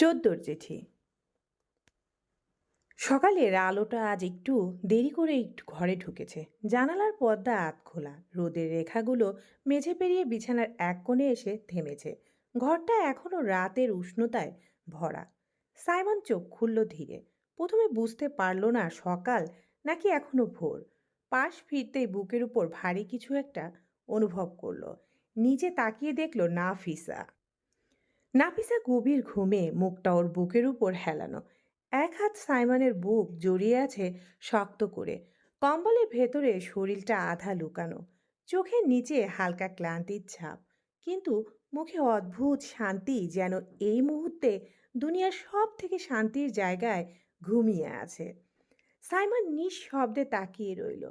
চোদ্দোর চিঠি সকালের আলোটা আজ একটু দেরি করে একটু ঘরে ঢুকেছে। জানালার পর্দা আত খোলা। রোদের রেখাগুলো মেঝে পেরিয়ে বিছানার এক কোণে এসে থেমেছে। ঘরটা এখনও রাতের উষ্ণতায় ভরা। সাইমন চোখ খুলল ধীরে। প্রথমে বুঝতে পারল না সকাল নাকি এখনও ভোর। পাশ ফিরতেই বুকের উপর ভারী কিছু একটা অনুভব করল। নিচে তাকিয়ে দেখল নাফিসা। নাফিসা গভীর ঘুমে মুখটা ওর বুকের উপর হেলানো। এক হাত সাইমনের বুক জড়িয়ে আছে শক্ত করে। কম্বলের ভেতরে শরীরটা আধা লুকানো। চোখের নিচে হালকা ক্লান্তির ছাপ। কিন্তু মুখে অদ্ভুত শান্তি যেন এই মুহূর্তে দুনিয়ার সব থেকে শান্তির জায়গায় ঘুমিয়ে আছে। সাইমন নিঃশব্দে তাকিয়ে রইল।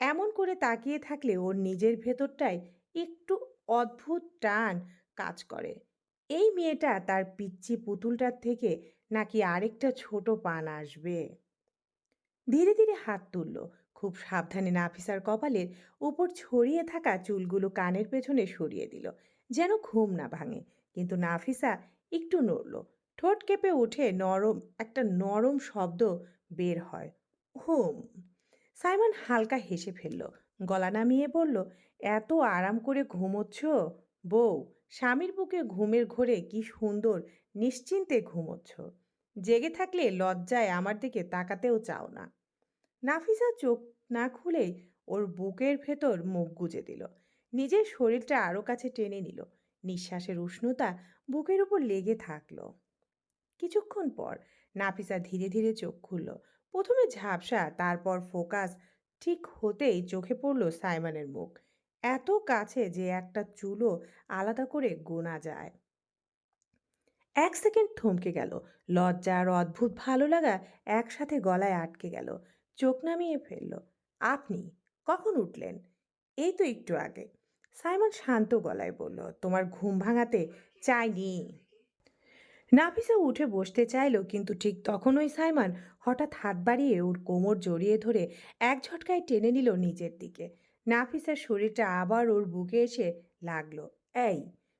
এমন করে তাকিয়ে থাকলে ওর নিজের ভেতরটায় একটু অদ্ভুত টান কাজ করে। এই মেয়েটা তার পিচ্চি পুতুলটার থেকে নাকি আরেকটা ছোট পান আসবে? ধীরে ধীরে হাত তুলল। খুব সাবধানে নাফিসার কপালের উপর ছড়িয়ে থাকা চুলগুলো কানের পেছনে সরিয়ে দিল, যেন ঘুম না ভাঙে। কিন্তু নাফিসা একটু নড়ল। ঠোঁট কেঁপে উঠে নরম, একটা নরম শব্দ বের হয়, হুম। সাইমন হালকা হেসে ফেলল। গলা নামিয়ে বলল, এত আরাম করে ঘুমোচ্ছ? বউ স্বামীর বুকে ঘুমের ঘোরে কি সুন্দর নিশ্চিন্তে ঘুমোচ্ছ। জেগে থাকলে লজ্জায় আমার দিকে তাকাতেও চাও না। নাফিসা চোখ না খুলেই ওর বুকের ভেতর মুখ গুজে দিল। নিজের শরীরটা আরও কাছে টেনে নিল। নিঃশ্বাসের উষ্ণতা বুকের উপর লেগে থাকল। কিছুক্ষণ পর নাফিসা ধীরে ধীরে চোখ খুলল। প্রথমে ঝাপসা, তারপর ফোকাস, ঠিক হতেই চোখে পড়ল সাইমানের মুখ। এত কাছে যে একটা চুলও আলাদা করে গোনা যায়। এক সেকেন্ড থমকে গেল। লজ্জা আর অদ্ভুত ভালো লাগা একসাথে গলায় আটকে গেল। চোখ নামিয়ে ফেলল। আপনি কখন উঠলেন? এই তো একটু আগে। সাইমন শান্ত গলায় বলল, তোমার ঘুম ভাঙাতে চাইনি? নাফিসা উঠে বসতে চাইল, কিন্তু ঠিক তখনই সাইমন হঠাৎ হাত বাড়িয়ে ওর কোমর জড়িয়ে ধরে এক ঝটকায় টেনে নিল নিজের দিকে। নাফিসার শরীরটা আবার ওর বুকে এসে লাগল। এই,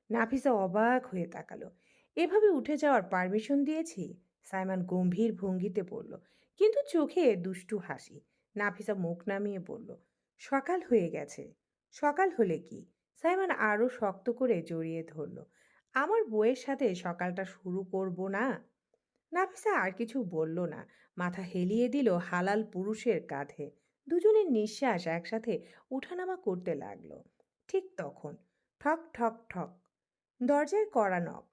নাফিসা অবাক হয়ে তাকালো। এভাবে উঠে যাওয়ার পারমিশন দিয়েছি? সাইমন গম্ভীর ভঙ্গিতে পড়ল কিন্তু চোখে দুষ্টু হাসি। নাফিসা মুখ নামিয়ে বলল, সকাল হয়ে গেছে। সকাল হলে কি? সাইমন আরও শক্ত করে জড়িয়ে ধরল, আমার বইয়ের সাথে সকালটা শুরু করব না? নাফিসা আর কিছু বলল না। মাথা হেলিয়ে দিল হালাল পুরুষের কাঁধে। দুজনের নিঃশ্বাস একসাথে উঠানামা করতে লাগল। ঠিক তখন ঠক ঠক ঠক, দরজায় কড়া নখ,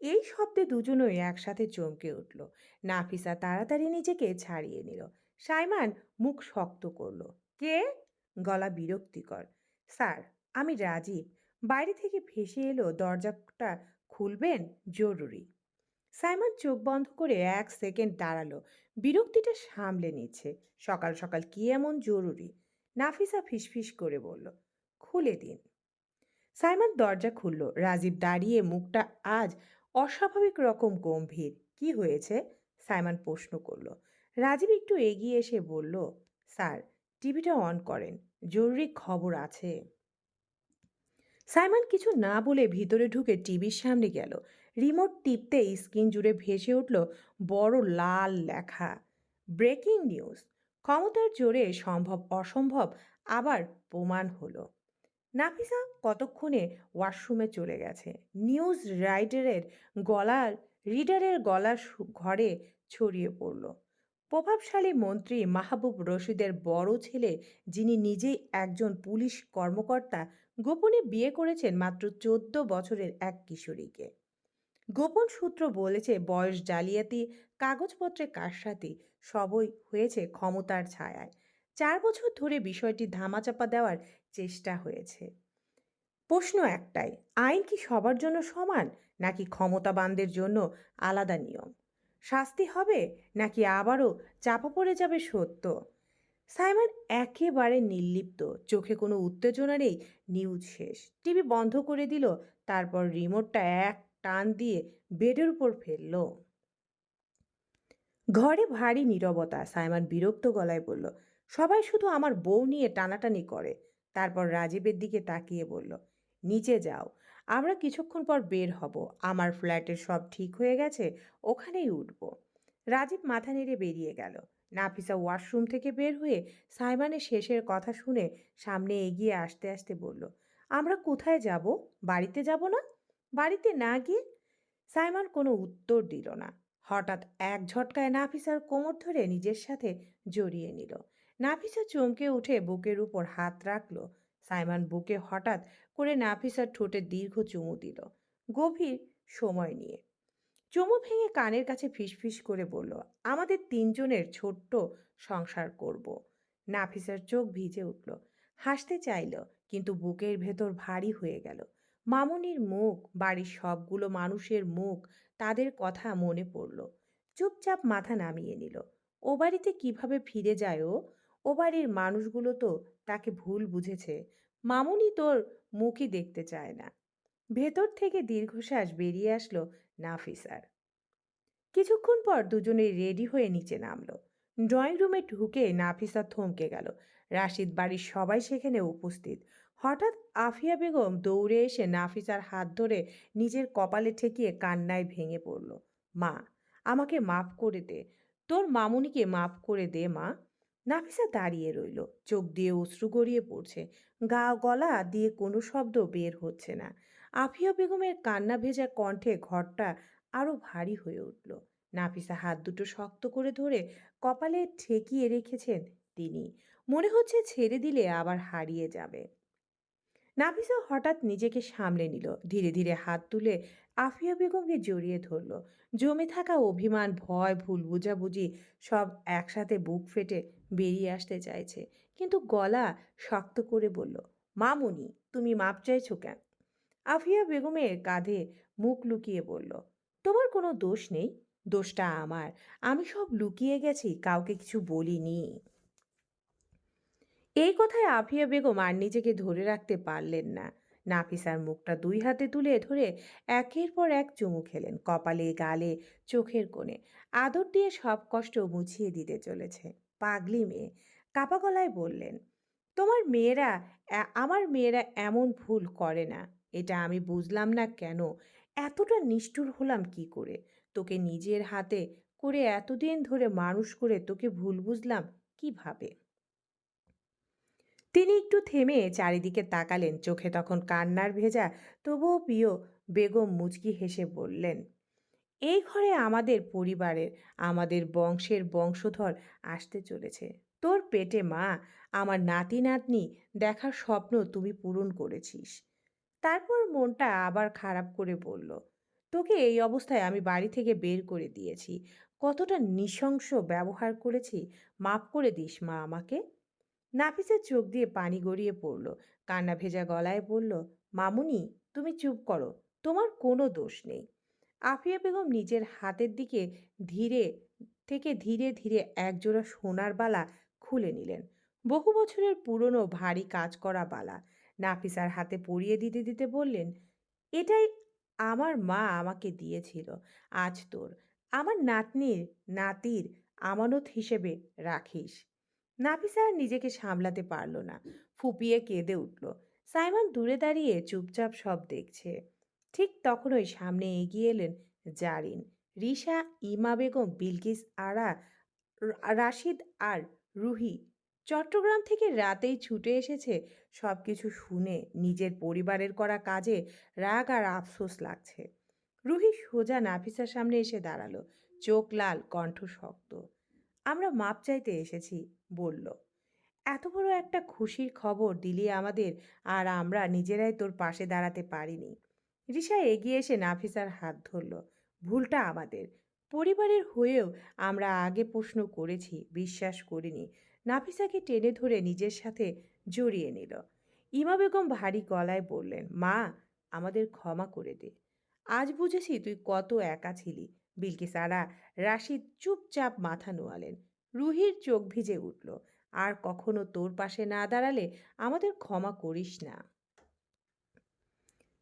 এই শব্দে দুজনই একসাথে চমকে উঠল। নাফিসা তাড়াতাড়ি নিজেকে ছাড়িয়ে নিল। সাইমান মুখ শক্ত করল। কে? গলা বিরক্তিকর। স্যার, আমি রাজীব। বাইরে থেকে ভেসে এলো, দরজাটা খুলবেন? জরুরি। সাইমন চোখ বন্ধ করে এক সেকেন্ড দাঁড়াল। বিরক্তিটা সামলে নিচ্ছে। সকাল সকাল কি এমন জরুরি? নাফিসা ফিসফিস করে বলল, খুলে দিন। সাইমন দরজা খুলল। রাজীব দাঁড়িয়ে মুখটা আজ অস্বাভাবিক রকম গম্ভীর। কি হয়েছে? সাইমন প্রশ্ন করল। রাজীব একটু এগিয়ে এসে বলল, স্যার, টিভিটা অন করেন। জরুরি খবর আছে। সাইমন কিছু না বলে ভিতরে ঢুকে টিভির সামনে গেল। রিমোট টিপতেই স্ক্রিন জুড়ে ভেসে উঠল বড় লাল লেখা, ব্রেকিং নিউজ। ক্ষমতার জোরে সম্ভব অসম্ভব আবার প্রমাণ হলো। নাফিসা কতক্ষণে ওয়াশরুমে চলে গেছে? নিউজ রাইটারের গলার, রিডারের গলা সু- ঘরে ছড়িয়ে পড়ল। প্রভাবশালী মন্ত্রী মাহবুব রশিদের বড় ছেলে, যিনি নিজেই একজন পুলিশ কর্মকর্তা, গোপনে বিয়ে করেছেন মাত্র চোদ্দ বছরের এক কিশোরীকে। গোপন সূত্র বলেছে, বয়স জালিয়াতি, কাগজপত্রে কারসাতি সবই হয়েছে ক্ষমতার ছায়ায়। চার বছর ধরে বিষয়টি ধামাচাপা দেওয়ার চেষ্টা হয়েছে। প্রশ্ন একটাই, আইন কি সবার জন্য সমান, নাকি ক্ষমতাবানদের জন্য আলাদা নিয়ম? শাস্তি হবে নাকি আবারও চাপা পড়ে যাবে সত্য? সাইমন একেবারে নির্লিপ্ত। চোখে কোনো উত্তেজনা নেই। নিউজ শেষ। টিভি বন্ধ করে দিল। তারপর রিমোটটা এক টান দিয়ে বেডের উপর ফেলল। ঘরে ভারী নীরবতা। সাইমন বিরক্ত গলায় বলল, সবাই শুধু আমার বউ নিয়ে টানাটানি করে। তারপর রাজীবের দিকে তাকিয়ে বলল, নিচে যাও। আমরা কিছুক্ষণ পর বের হব। আমার ফ্ল্যাটের সব ঠিক হয়ে গেছে, ওখানেই উঠব। রাজীব মাথা নেড়ে বেরিয়ে গেল। নাফিসা ওয়াশরুম থেকে বের হয়ে সাইমানের শেষের কথা শুনে সামনে এগিয়ে আসতে আসতে বলল, আমরা কোথায় যাব? বাড়িতে যাব না? বাড়িতে না গিয়ে? সাইমান কোনো উত্তর দিল না। হঠাৎ এক ঝটকায় নাফিসার কোমর ধরে নিজের সাথে জড়িয়ে নিল। নাফিসা চমকে উঠে বুকের উপর হাত রাখল। সাইমন বুকে হঠাৎ করে নাফিসার ঠোঁটে দীর্ঘ চুমু দিল। গভীর সময় নিয়ে। চুমু ভেঙে কানের কাছে ফিসফিস করে বলল, আমাদের তিনজনের ছোট্ট সংসার করব। নাফিসার চোখ ভিজে উঠল। হাসতে চাইল, কিন্তু বুকের ভেতর ভারী হয়ে গেল। মামুনির মুখ, বাড়ির সবগুলো মানুষের মুখ, তাদের কথা মনে পড়ল। চুপচাপ মাথা নামিয়ে নিল। ও বাড়িতে কীভাবে ফিরে যায় ও বাড়ির মানুষগুলো তো তাকে ভুল বুঝেছে, মামুনি তোর মুখই দেখতে চায় না। ভেতর থেকে দীর্ঘশ্বাস বেরিয়ে আসলো নাফিসার কিছুক্ষণ পর দুজনেই রেডি হয়ে নিচে নামলো। ড্রয়িং রুমে ঢুকে নাফিসা থমকে গেল। রাশিদ বাড়ির সবাই সেখানে উপস্থিত। হঠাৎ আফিয়া বেগম দৌড়ে এসে নাফিসার হাত ধরে নিজের কপালে ঠেকিয়ে কান্নায় ভেঙে পড়ল। মা, আমাকে মাফ করে দে। তোর মামুনিকে মাফ করে দে, মা। নাফিসা দাঁড়িয়ে রইল। চোখ দিয়ে অশ্রু গড়িয়ে পড়ছে। গা, গলা দিয়ে কোনো শব্দ বের হচ্ছে না। আফিয়া বেগমের কান্না ভেজা কণ্ঠে ঘরটা আরও ভারী হয়ে উঠল। নাফিসা হাত দুটো শক্ত করে ধরে কপালে ঠেকিয়ে রেখেছেন তিনি। মনে হচ্ছে ছেড়ে দিলে আবার হারিয়ে যাবে। নাফিসা হঠাৎ নিজেকে সামলে নিল। ধীরে ধীরে হাত তুলে আফিয়া বেগমকে জড়িয়ে ধরল। জমে থাকা অভিমান, ভয়, ভুল বুঝাবুঝি সব একসাথে বুক ফেটে বেরিয়ে আসতে চাইছে। কিন্তু গলা শক্ত করে বলল, মামুনি, তুমি মাপ চাইছো কেন? আফিয়া বেগমের কাঁধে মুখ লুকিয়ে বলল, তোমার কোনো দোষ নেই। দোষটা আমার। আমি সব লুকিয়ে গেছি, কাউকে কিছু বলিনি। এই কথায় আফিয়া বেগম আর নিজেকে ধরে রাখতে পারলেন না। নাফিসার মুখটা দুই হাতে তুলে ধরে একের পর এক চুমু খেলেন, কপালে, গালে, চোখের কোণে। আদর দিয়ে সব কষ্ট মুছিয়ে দিতে চলেছে। পাগলি মেয়ে। কাপা গলায় বললেন, তোমার মেয়েরা আমার মেয়েরা এমন ভুল করে না। এটা আমি বুঝলাম না কেন? এতটা নিষ্ঠুর হলাম কি করে? তোকে নিজের হাতে করে এতদিন ধরে মানুষ করে তোকে ভুল বুঝলাম কীভাবে? তিনি একটু থেমে চারিদিকে তাকালেন। চোখে তখন কান্নার ভেজা, তবুও প্রিয় বেগম মুচকি হেসে বললেন এই ঘরে আমাদের পরিবারের, আমাদের বংশের বংশধর আসতে চলেছে। তোর পেটে মা, আমার নাতি নাতনি, দেখার স্বপ্ন তুমি পূরণ করেছিস। তারপর মনটা আবার খারাপ করে বলল, তোকে এই অবস্থায় আমি বাড়ি থেকে বের করে দিয়েছি। কতটা নৃশংস ব্যবহার করেছি, মাফ করে দিস মা আমাকে। নাফিসের চোখ দিয়ে পানি গড়িয়ে পড়ল, কান্না ভেজা গলায় বলল, মামুনি, তুমি চুপ করো, তোমার কোনো দোষ নেই। আফিয়া বেগম নিজের হাতের দিকে ধীরে, থেকে ধীরে ধীরে একজোড়া সোনার বালা খুলে নিলেন। বহু বছরের পুরনো ভারী কাজ করা বালা। নাফিসার হাতে পরিয়ে দিতে দিতে বললেন, এটাই আমার মা আমাকে দিয়েছিল। আজ তোর, আমার নাতনির, নাতির আমানত হিসেবে রাখিস। নাফিসা আর নিজেকে সামলাতে পারল না। ফুপিয়ে কেঁদে উঠল। সাইমন দূরে দাঁড়িয়ে চুপচাপ সব দেখছে। ঠিক তখনই সামনে এগিয়ে এলেন জারিন, রিশা, ইমা বেগম, বিলকিস আরা রাশিদ আর রুহি। চট্টগ্রাম থেকে রাতেই ছুটে এসেছে সব কিছু শুনে নিজের পরিবারের করা কাজে রাগ আর আফসোস লাগছে। রুহি সোজা নাফিসার সামনে এসে দাঁড়াল, চোখ লাল, কণ্ঠ শক্ত। আমরা মাপ চাইতে এসেছি, বলল। এত বড় একটা খুশির খবর দিলি আমাদের আর আমরা নিজেরাই তোর পাশে দাঁড়াতে পারিনি। রিসা এগিয়ে এসে নাফিসার হাত ধরল। ভুলটা আমাদের। পরিবারের হয়েও আমরা আগে প্রশ্ন করেছি, বিশ্বাস করিনি। নাফিসাকে টেনে ধরে নিজের সাথে জড়িয়ে নিল। ইমা বেগম ভারী গলায় বললেন, মা, আমাদের ক্ষমা করে দে। আজ বুঝেছি তুই কত একা ছিলি। বিলকিসারা রাশিদ চুপচাপ মাথা নোয়ালেন। রুহির চোখ ভিজে উঠল, আর কখনো তোর পাশে না দাঁড়ালে আমাদের ক্ষমা করিস না।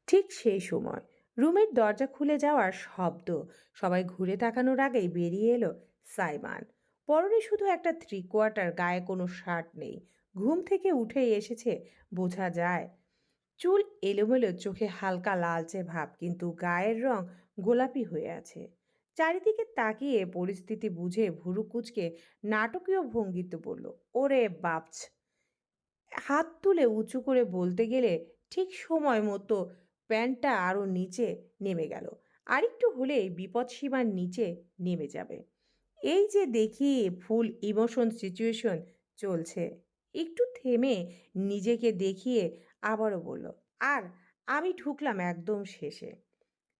ঠিক সেই সময়। রুমের দরজা খুলে যাওয়ার শব্দ। সবাই ঘুরে তাকানোর আগেই বেরিয়ে এলো সাইমান। পরনে শুধু একটা থ্রি কোয়ার্টার গায়ে কোনো শার্ট নেই। ঘুম থেকে উঠেই এসেছে, বোঝা যায়। চুল এলোমেলো, চোখে হালকা লালচে ভাব, কিন্তু গায়ের রং গোলাপি হয়ে আছে। চারিদিকে তাকিয়ে পরিস্থিতি বুঝে ভুরু কুচকে নাটকীয় ভঙ্গিতে বলল, ওরে বাপছ! হাত তুলে উঁচু করে বলতে গেলে ঠিক সময় মতো প্যান্টটা আরও নিচে নেমে গেল। আরেকটু হলেই বিপদসীমার নিচে নেমে যাবে। এই যে দেখি ফুল ইমোশন সিচুয়েশন চলছে। একটু থেমে নিজেকে দেখিয়ে আবারও বলল, আর আমি ঢুকলাম একদম শেষে।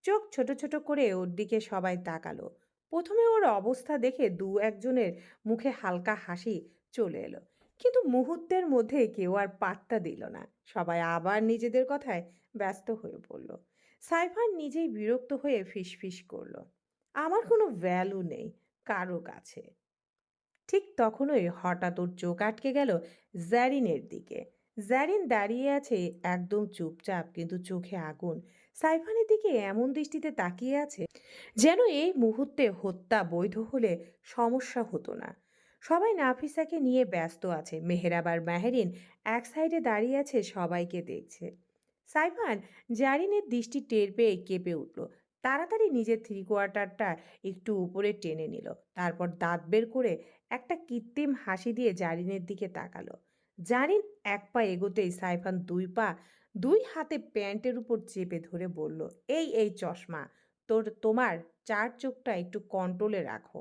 চোখ ছোট ছোট করে ওর দিকে সবাই তাকালো। প্রথমে ওর অবস্থা দেখে দু একজনের মুখে হালকা হাসি চলে এলো। কিন্তু মুহূর্তের মধ্যে কেউ আর পাত্তা দিল না। সবাই আবার নিজেদের কথায় ব্যস্ত হয়ে পড়ল। সাইফান নিজেই বিরক্ত হয়ে ফিসফিস করল। আমার কোনো ভ্যালু নেই কারও কাছে। ঠিক তখনই হঠাৎ ওর চোখ আটকে গেল জ্যারিনের দিকে। জ্যারিন দাঁড়িয়ে আছে একদম চুপচাপ কিন্তু চোখে আগুন। সাইফানের দিকে এমন দৃষ্টিতে তাকিয়ে আছে যেন এই মুহূর্তে হত্যা বৈধ হলে সমস্যা হতো না। সবাই নাফিসাকে নিয়ে ব্যস্ত আছে। মেহরাব আর মেহেরিন এক সাইডে দাঁড়িয়ে আছে, সবাইকে দেখছে। সাইফান জারিনের দৃষ্টি টের পেয়ে কেঁপে উঠল। তাড়াতাড়ি নিজের থ্রি কোয়ার্টারটা একটু উপরে টেনে নিল। তারপর দাঁত বের করে একটা কৃত্রিম হাসি দিয়ে জারিনের দিকে তাকালো। জারিন এক পা এগোতেই সাইফান দুই পা দুই হাতে প্যান্টের উপর চেপে ধরে বলল, এই এই চশমা, তোর, তোমার চার চোখটা একটু কন্ট্রোলে রাখো।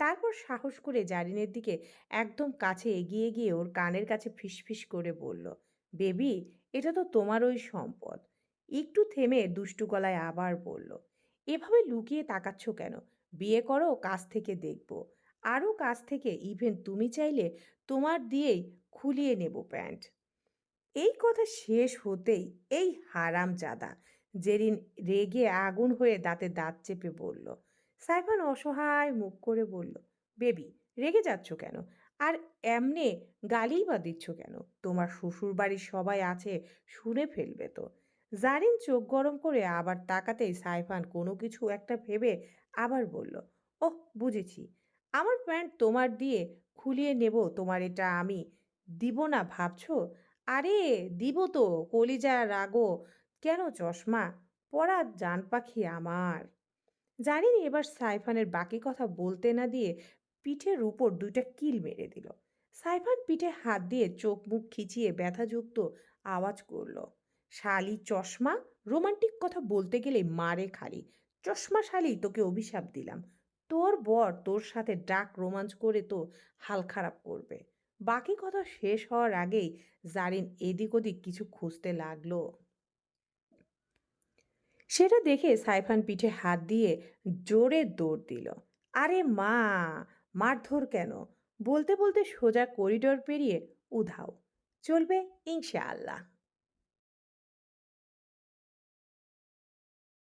তারপর সাহস করে জারিনের দিকে একদম কাছে এগিয়ে গিয়ে ওর কানের কাছে ফিসফিস করে বলল, বেবি এটা তো তোমারই সম্পদ। একটু থেমে দুষ্টু গলায় আবার বলল, এভাবে লুকিয়ে তাকাচ্ছ কেন? বিয়ে করো কাছ থেকে দেখব। আরও কাছ থেকে ইভেন তুমি চাইলে তোমার দিয়েই খুলিয়ে নেব প্যান্ট। এই কথা শেষ হতেই এই হারাম জাদা জেরিন রেগে আগুন হয়ে দাঁতে দাঁত চেপে বলল, সাইফান অসহায় মুখ করে বলল, বেবি, রেগে যাচ্ছ কেন? আর এমনে গালিই বা দিচ্ছ কেন? তোমার শ্বশুর বাড়ির সবাই আছে, শুনে ফেলবে তো। জারিন চোখ গরম করে আবার তাকাতেই সাইফান কোনো কিছু একটা ভেবে আবার বলল, ওহ, বুঝেছি। আমার প্যান্ট তোমার দিয়ে খুলিয়ে নেব, তোমার এটা আমি দিব না ভাবছ? আরে, দিব তো কলিজা রাগো কেন চশমা? পড়া জান পাখি আমার। জানিনি এবার সাইফানের বাকি কথা বলতে না দিয়ে পিঠের উপর দুইটা কিল মেরে দিল। সাইফান পিঠে হাত দিয়ে চোখ মুখ খিচিয়ে ব্যথাযুক্ত আওয়াজ করল, শালি চশমা? রোমান্টিক কথা বলতে গেলে মারে খালি। চশমা শালি, তোকে অভিশাপ দিলাম। তোর বর তোর সাথে ডাক রোমাঞ্চ করে তো হাল খারাপ করবে। বাকি কথা শেষ হওয়ার আগেই জারিন এদিক ওদিক কিছু খুঁজতে লাগল। সেটা দেখে সাইফান পিঠে হাত দিয়ে জোরে দৌড় দিল, আরে মা মারধর কেন? বলতে বলতে সোজা করিডোর পেরিয়ে উধাও। চলবে ইনশাআল্লাহ।